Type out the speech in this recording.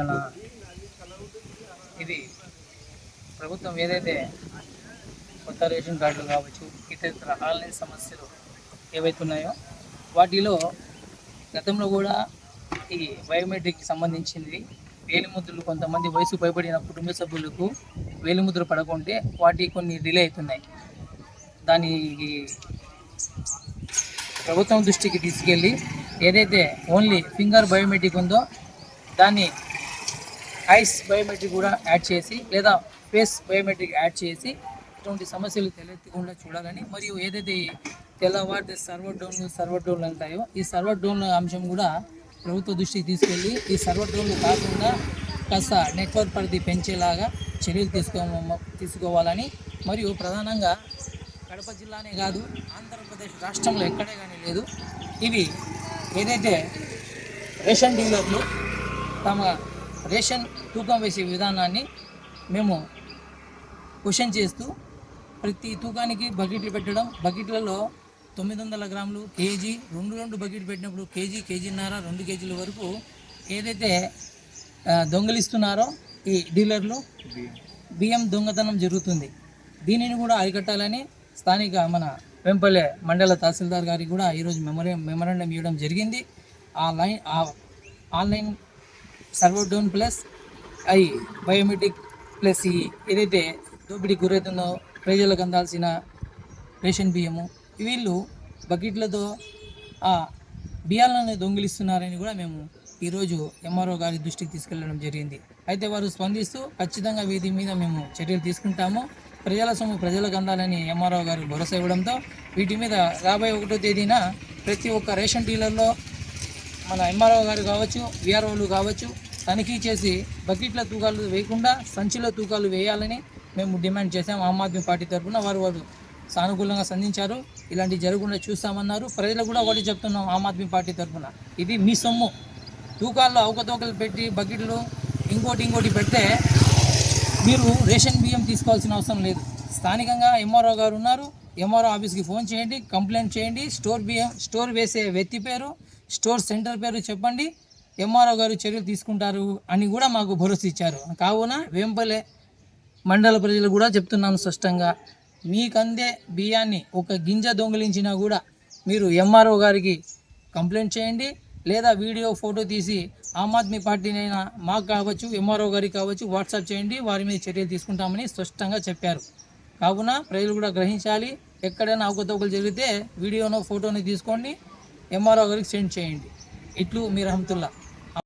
చాలా ఇది ప్రభుత్వం ఏదైతే కొత్త రేషన్ కార్డులు కావచ్చు ఇతర ఆన్లైన్ సమస్యలు ఏవైతే ఉన్నాయో వాటిలో గతంలో కూడా ఈ బయోమెట్రిక్కి సంబంధించింది. వేలిముద్రలు కొంతమంది వయసు భయపడిన కుటుంబ సభ్యులకు వేలిముద్ర పడకుంటే వాటి కొన్ని డిలే అవుతున్నాయి. దాని ప్రభుత్వం దృష్టికి తీసుకెళ్ళి ఏదైతే ఓన్లీ ఫింగర్ బయోమెట్రిక్ ఉందో దాన్ని ఐస్ బయోమెట్రిక్ కూడా యాడ్ చేసి లేదా ఫేస్ బయోమెట్రిక్ యాడ్ చేసి ఇటువంటి సమస్యలు తలెత్తకుండా చూడాలని మరియు ఏదైతే ఈ తెల్లవారితే సర్వర్ డౌన్లు సర్వర్ డౌన్లు అంటాయో ఈ సర్వర్ డౌన్ల అంశం కూడా ప్రభుత్వ దృష్టికి తీసుకెళ్ళి ఈ సర్వర్ డౌన్లు కాకుండా కాస్త నెట్వర్క్ పరిధి పెంచేలాగా చర్యలు తీసుకో తీసుకోవాలని మరియు ప్రధానంగా కడప జిల్లానే కాదు ఆంధ్రప్రదేశ్ రాష్ట్రంలో ఎక్కడే కానీ లేదు. ఇవి ఏదైతే రేషన్ డీలర్లు తమ రేషన్ తూకం వేసే విధానాన్ని మేము క్వశ్చన్ చేస్తూ ప్రతి తూకానికి బకెట్లు పెట్టడం. బకెట్లలో తొమ్మిది వందల గ్రాములు కేజీ రెండు రెండు బకెట్ పెట్టినప్పుడు కేజీ కేజీన్నర రెండు కేజీల వరకు ఏదైతే దొంగలిస్తున్నారో ఈ డీలర్లు బియ్యం దొంగతనం జరుగుతుంది. దీనిని కూడా అరికట్టాలని స్థానిక మన వెంపల్లె మండల తహసీల్దార్ గారికి కూడా ఈరోజు మెమోరి మెమరాండం ఇవ్వడం జరిగింది. ఆ లైన్ ఆ online server down plus I biometric plus ఈ ఏదైతే దోపిడీ గురవుతుందో ప్రజలకు అందాల్సిన రేషన్ బియ్యము వీళ్ళు బకెట్లతో ఆ బియ్యాలను దొంగిలిస్తున్నారని కూడా మేము ఈరోజు ఎంఆర్ఓ గారి దృష్టికి తీసుకెళ్ళడం జరిగింది. అయితే వారు స్పందిస్తూ ఖచ్చితంగా వీధి మీద మేము చర్యలు తీసుకుంటాము. ప్రజల సొమ్ము ప్రజలకు అందాలని ఎంఆర్ఓ గారు భరోసా ఇవ్వడంతో వీటి మీద రాబోయే ఒకటో తేదీన ప్రతి ఒక్క రేషన్ డీలర్లో మన ఎంఆర్ఓ గారు కావచ్చు విఆర్ఓలు కావచ్చు తనిఖీ చేసి బకెట్ల తూకాలు వేయకుండా సంచిలో తూకాలు వేయాలని మేము డిమాండ్ చేశాం. ఆమ్ ఆద్మీ పార్టీ తరఫున వారు వారు సానుకూలంగా స్పందించారు ఇలాంటివి జరగకుండా చూస్తామన్నారు. ప్రజలు కూడా ఒకటి చెప్తున్నాం ఆమ్ ఆద్మీ పార్టీ తరఫున. ఇది మీ సొమ్ము. తూకాల్లో అవకతవకలు పెట్టి బకెట్లు ఇంకోటి ఇంకోటి పెడితే మీరు రేషన్ బియ్యం తీసుకోవాల్సిన అవసరం లేదు. స్థానికంగా ఎంఆర్ఓ గారు ఉన్నారు. ఎంఆర్ఓ ఆఫీస్కి ఫోన్ చేయండి కంప్లైంట్ చేయండి. స్టోర్ బియ్యం స్టోర్ వేసే వ్యక్తి పేరు స్టోర్ సెంటర్ పేరు చెప్పండి. ఎంఆర్ఓ గారు చర్యలు తీసుకుంటారు అని కూడా మాకు భరోసా ఇచ్చారు. కావున వేంపల్లె మండల ప్రజలు కూడా చెప్తున్నాను స్పష్టంగా మీకు అందే బియ్యాన్ని ఒక గింజ దొంగిలించినా కూడా మీరు ఎంఆర్ఓ గారికి కంప్లైంట్ చేయండి. లేదా వీడియో ఫోటో తీసి ఆమ్ ఆద్మీ పార్టీనైనా మాకు కావచ్చు ఎంఆర్ఓ గారికి కావచ్చు వాట్సాప్ చేయండి. వారి మీద చర్యలు తీసుకుంటామని స్పష్టంగా చెప్పారు. కావున ప్రజలు కూడా గ్రహించాలి. ఎక్కడైనా అవకతవకలు జరిగితే వీడియోనో ఫోటోని తీసుకోండి. ఎంఆర్ఓ గారికి సెండ్ చేయండి. ఇట్లు మీ రహమతుల్లా